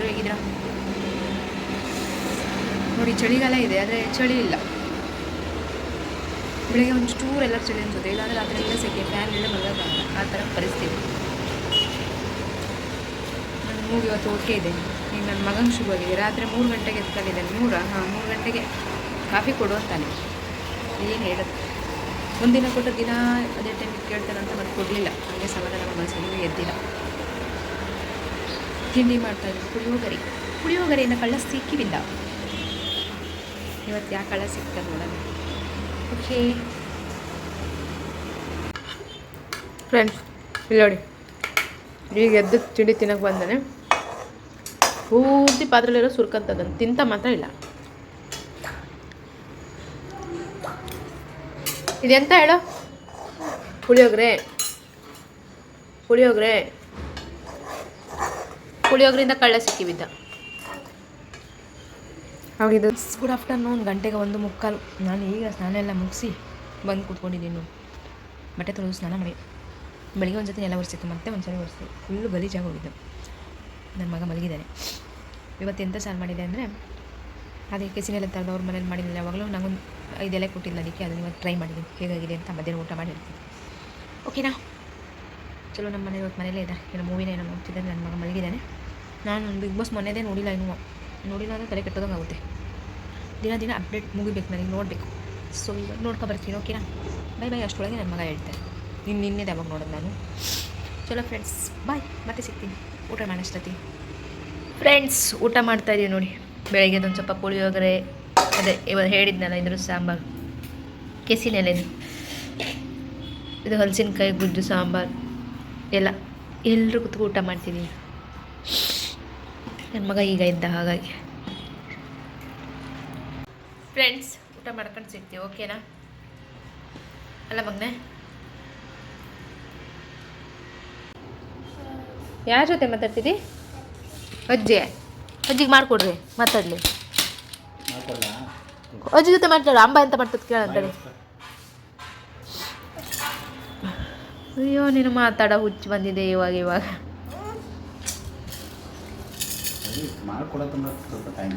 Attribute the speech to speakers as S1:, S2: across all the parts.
S1: ಎಲ್ಲರೂ ಹೇಗಿದ್ದೀರಾ ನೋಡಿ, ಚಳಿಗಾಲ ಇದೆ, ಆದರೆ ಚಳಿ ಇಲ್ಲ. ಬೆಳಿಗ್ಗೆ ಒಂದು ಚೂರು ಎಲ್ಲ ಚಳಿ ಅನ್ಸುತ್ತೆ, ಇಲ್ಲಾಂದ್ರೆ ರಾತ್ರಿ ಎಲ್ಲ ಸೆಕೆ ಫ್ಯಾನ್ ಎಲ್ಲ ಮಲಗೋಕ್ಕಾಗಲ್ಲ ಆ ಥರ ಪರಿಸ್ಥಿತಿ. ನನ್ನ ಮೂಗು ಇವತ್ತು ಓಕೆ ಇದೆ. ಈಗ ನನ್ನ ಮಗನ ಶುಭವಾಗಿದೆ ರಾತ್ರಿ ಮೂರು ಗಂಟೆಗೆ ಎತ್ಕೊಂಡಿದ್ದಾನೆ ಮೂರ ಹಾಂ, ಮೂರು ಗಂಟೆಗೆ ಕಾಫಿ ಕೊಡು ಅಂತಾನೆ. ಏನು ಹೇಳೋದು? ಒಂದಿನ ಕೊಟ್ಟ ದಿನ ಅದೇ ಟೈಮಿಗೆ ಕೇಳ್ತಾನಂತ ಮತ್ತೆ ಕೊಡಲಿಲ್ಲ ಹಾಗೆ ಸಮಾಧಾನ ಮನಸ್ಸಲ್ಲಿ ಎದ್ದಿಲ್ಲ. ತಿಂಡಿ ಮಾಡ್ತಾಯಿದ್ರು ಪುಳಿಯೋಗರೆ. ಪುಳಿಯೋಗರೆಯನ್ನು ಕಳ್ಳ ಸಿಕ್ಕಿವಿಲ್ಲ ಇವತ್ತು ಯಾಕೆ ಕಳ್ಳ ಸಿಗ್ತಾರೆ ನೋಡೋಣ. ಓಕೆ. ಫ್ರೆಂಡ್ಸ್ ಇಲ್ಲಿ ನೋಡಿ. ಈಗ ಎದ್ದು ತಿಂಡಿ ತಿನ್ನೋಕೆ ಬಂದಾನೆ. ಪೂರ್ತಿ ಪಾತ್ರೆಲಿರೋ ಸುರ್ಕಂತದನ್ನು ತಿಂತ ಮಾತ್ರ ಇಲ್ಲ. ಇದೆಂತ ಹೇಳೋ? ಪುಳಿಯೋಗರೆ. ಪುಳಿಯೋಗರೆ. ಪುಳಿಯೋಗರಿಂದ ಕಳ್ಳ ಸಿಕ್ಕಿಬಿದ್ದ ಹಾಗಿದ್ದು ಗುಡ್ ಆಫ್ಟರ್ನೂನ್ ಗಂಟೆಗೆ ಒಂದು ಮುಕ್ಕಾಲು. ನಾನು ಈಗ ಸ್ನಾನ ಎಲ್ಲ ಮುಗಿಸಿ ಬಂದು ಕೂತ್ಕೊಂಡಿದ್ದೀನಿ. ಬಟ್ಟೆ ತೊಳೆದು ಸ್ನಾನ ಮಾಡಿ. ಬೆಳಿಗ್ಗೆ ಒಂದು ಜೊತೆ ನೆಲ ಒರೆಸಿತ್ತು, ಮತ್ತೆ ಒಂದು ಸಲ ಒರೆಸಿ. ಫುಲ್ಲು ಗಲೀಜಾಗಿ ಹೋಗಿದ್ದು. ನನ್ನ ಮಗ ಮಲಗಿದ್ದಾನೆ. ಇವತ್ತು ಎಂಥ ಸಾರು ಮಾಡಿದೆ ಅಂದರೆ, ಅದೇ ಕೆಸಿನೆಲ್ಲ ತರದು ಅವ್ರ ಮನೇಲಿ ಮಾಡಿದ್ದಿಲ್ಲ ಯಾವಾಗಲೂ ನಂಗೊಂದು ಐದೆಲೆ ಕೊಟ್ಟಿಲ್ಲ ಅದಕ್ಕೆ ಅದನ್ನು ಇವತ್ತು ಟ್ರೈ ಮಾಡಿದ್ದೀನಿ. ಹೇಗಾಗಿದೆ ಅಂತ ಮಧ್ಯಾಹ್ನ ಊಟ ಮಾಡಿರ್ತೀನಿ ಓಕೆನಾ ಚಲೋ ನಮ್ಮ ಮನೆ ಇವತ್ತು ಮನೇಲೇ ಇದೆ. ಏನೋ ಮೂವಿನ ಏನೋ ನೋಡ್ತಿದ್ದಾನೆ ನನ್ನ ಮಗ ಮಲಗಿದ್ದಾನೆ. ನಾನು ಬಿಗ್ ಬಾಸ್ ಮೊನ್ನೆದೇ ನೋಡಿಲ್ಲ ಇನ್ನೂ. ನೋಡಿಲ್ಲ ಅಂದರೆ ತಲೆ ಕೆಟ್ಟದಂಗೆ ಆಗುತ್ತೆ. ದಿನ ದಿನ ಅಪ್ಡೇಟ್ ಮುಗಿಬೇಕು ನನಗೆ ನೋಡಬೇಕು. ಸೊ ಇವಾಗ ನೋಡ್ಕೊ ಬರ್ತೀನಿ ಓಕೆನಾ ಬೈ ಬೈ ಅಷ್ಟೊಳಗೆ ನನ್ನ ಮಗ ಹೇಳ್ತಾರೆ ಇನ್ನು ನಿನ್ನೆದು ಯಾವಾಗ ನೋಡೋದು ನಾನು? ಚಲೋ ಫ್ರೆಂಡ್ಸ್ ಬಾಯ್ ಮತ್ತೆ ಸಿಗ್ತೀನಿ. ಊಟ ಮಾಡಿಸ್ತತಿ ಫ್ರೆಂಡ್ಸ್ ಊಟ ಮಾಡ್ತಾ ಇದೀವಿ ನೋಡಿ. ಬೆಳಗ್ಗೆ ಒಂದು ಸ್ವಲ್ಪ ಪುಳಿಯೋಗರೆ, ಅದೇ ಇವಾಗ ಹೇಳಿದ್ನಲ್ಲ ಇದ್ರ ಸಾಂಬಾರು. ಕೆಸಿನೆಲೆದು ಇದು. ಹಲಸಿನಕಾಯಿ ಗುಜ್ಜು ಸಾಂಬಾರು. ಎಲ್ಲ. ಎಲ್ಲರೂ ಕೂತ್ಕೊ ಊಟ ಮಾಡ್ತೀನಿ ನನ್ನ ಮಗ ಈಗ ಇದ್ದ ಹಾಗಾಗಿ. ಫ್ರೆಂಡ್ಸ್ ಊಟ ಮಾಡ್ಕೊಂಡು ಸಿಗ್ತೀವಿ ಓಕೆನಾ? ಅಲ್ಲ ಮಗ್ನೆ. ಯಾರ ಜೊತೆ ಮಾತಾಡ್ತೀರಿ ಅಜ್ಜಿ. ಅಜ್ಜಿಗೆ ಮಾಡಿಕೊಡ್ರಿ ಮಾತಾಡಲಿ. ಅಜ್ಜಿ ಜೊತೆ ಮಾತಾಡ ಅಂಬ ಎಂತ ಮಾಡ್ತದ ಕೇಳಂತೇಳಿ ಅಯ್ಯೋ ನೀನು ಮಾತಾಡೋ ಹುಚ್ಚು ಬಂದಿದೆ ಇವಾಗ ಇವಾಗ.
S2: ಮಾಡ್ಕೊಡತ್ತಂದ್ರೆ ಸ್ವಲ್ಪ ಟೈಮ್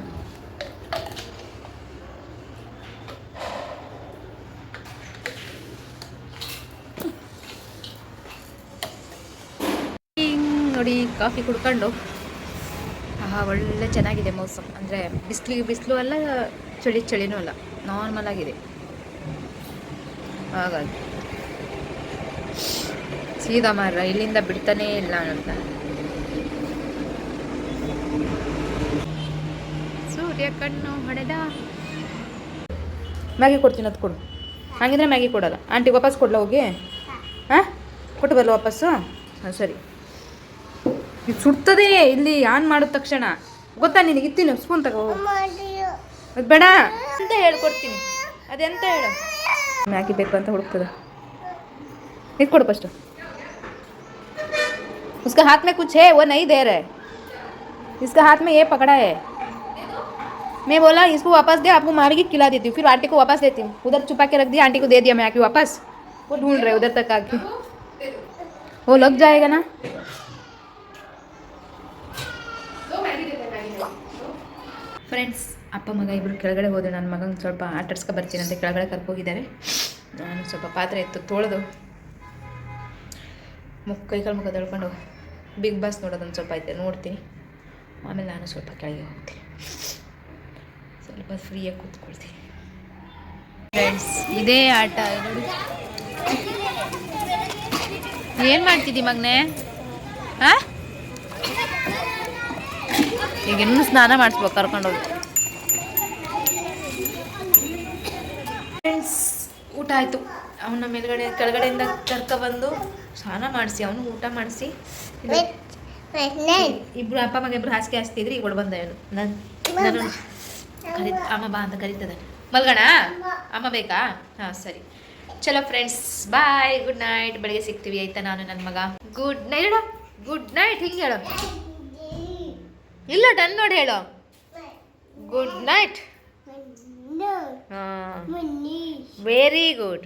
S1: ನೋಡಿ ಕಾಫಿ ಕುಡ್ಕೊಂಡು, ಆಹಾ, ಒಳ್ಳೆ ಚೆನ್ನಾಗಿದೆ ಮೌಸಮ್ ಅಂದರೆ ಬಿಸಿಲಿಗೆ ಬಿಸಿಲು ಅಲ್ಲ, ಚಳಿ, ಚಳಿನೂ ಅಲ್ಲ ನಾರ್ಮಲ್ ಆಗಿದೆ. ಹಾಗಾಗಿ, ಸೀದಾ ಮಾರ ಇಲ್ಲಿಂದ ಬಿಡ್ತಾನೇ ಇಲ್ಲ ಅಂತ. ಸೂರ್ಯ ಕಣ್ಣು ಹೊಡೆದ ಮ್ಯಾಗಿ ಕೊಡ್ತೀನಿ ಅದು ಕೊಡು ಹಾಗಿದ್ರೆ ಮ್ಯಾಗಿ ಕೊಡಲ್ಲ ಆಂಟಿ ವಾಪಸ್ ಕೊಡ್ಲಾ ಹೋಗಿ ಹಾಂ ಕೊಟ್ಟು ಬರಲ್ಲ ವಾಪಸ್ಸು ಹಾಂ ಸರಿ ಇದು ಸುಡ್ತದೆ ಇಲ್ಲಿ ಆನ್ ಮಾಡಿದ ತಕ್ಷಣ ಗೊತ್ತಾ ನಿನಗೆ ಇತ್ತೀನಿ ಸ್ಪೂನ್ ತಗೋ ಅದು ಬೇಡ ಅಂತ ಹೇಳ್ಕೊಡ್ತೀನಿ ಅದೆಂತ ಹೇಳು ಮ್ಯಾಗಿ ಬೇಕು ಅಂತ ಹುಡುಕ್ತದ ಇದು ಕೊಡು ಫಸ್ಟು उसका हाथ में कुछ है वो नहीं दे रहे इसका हाथ में ये पकड़ा है मैं बोला इसको वापस दे आपको मार के खिला देती हूँ फिर आंटी को वापस देती हूँ उधर छुपा के रख दिया आंटी को दे दिया मैं आके वापस वो ढूंढ रहे उधर तक आके वो लग जाएगा ना ಫ್ರೆಂಡ್ಸ್ ಅಪ್ಪ ಮಗ ಇಬ್ಬರು ಕೆಳಗಡೆ ಹೋದೆ ನನ್ನ ಮಗನ ಸ್ವಲ್ಪ ಆಟಾಡ್ಸ್ಕೊ ಬರ್ತೀನಿ ಅಂತ ಕೆಳಗಡೆ ಕರ್ಕೋಗಿದ್ದಾರೆ ನಾನು ಸ್ವಲ್ಪ ಪಾತ್ರೆ ಎತ್ತು ತೊಳೆದು ಮುಖ ಕೈಕಾಲು ಮುಖ ತೊಳ್ಕೊಂಡು ಬಿಗ್ ಬಾಸ್ ನೋಡೋದೊಂದು ಸ್ವಲ್ಪ ಐತೆ ನೋಡ್ತೀನಿ ಆಮೇಲೆ ನಾನು ಸ್ವಲ್ಪ ಕೆಳಗೆ ಹೋಗ್ತೀನಿ ಸ್ವಲ್ಪ ಫ್ರೀಯಾಗಿ ಕೂತ್ಕೊಳ್ತೀನಿ. ಫ್ರೆಂಡ್ಸ್ ಇದೇ ಆಟ ಏನು ಮಾಡ್ತಿದ್ದಿ ಮಗನೇ? ಹಾಂ ಈಗ ಇನ್ನೂ ಸ್ನಾನ ಮಾಡಿಸ್ಬೇಕು ಕರ್ಕೊಂಡೋಗಿ ಫ್ರೆಂಡ್ಸ್ ಊಟ ಆಯಿತು. ಅವನ ಮೇಲ್ಗಡೆ ಕೆಳಗಡೆಯಿಂದ ಕರ್ಕೊಬಂದು ಸ್ನಾನ ಮಾಡಿಸಿ ಅವನು ಊಟ ಮಾಡಿಸಿ. ಇಬ್ಬರು ಅಪ್ಪ ಮಗ ಇಬ್ರು ಹಾಸಿಗೆ ಹಾಸ್ತಿದ್ರಿ ಈಗ ಬಂದ ಇವನು. ನಾನು ಕರಿ ಅಮ್ಮ ಬಾ ಅಂತ ಕರೀತದೆ. ಮಲ್ಗಣ? ಅಮ್ಮ ಬೇಕಾ? ಹಾಂ ಸರಿ. ಚಲೋ ಫ್ರೆಂಡ್ಸ್ ಬಾಯ್ ಗುಡ್ ನೈಟ್ ಬೆಳಿಗ್ಗೆ ಸಿಗ್ತೀವಿ. ಆಯ್ತಾ ನಾನು ನನ್ನ ಮಗ? ಗುಡ್ ನೈಟ್ ಹೇಳು. ಗುಡ್ ನೈಟ್ ಹಿಂಗೆ ಹೇಳು. ಇಲ್ಲ ಡನ್ ನೋಡಿ ಹೇಳು. ಗುಡ್ ನೈಟ್ ಹಾಂ. Very good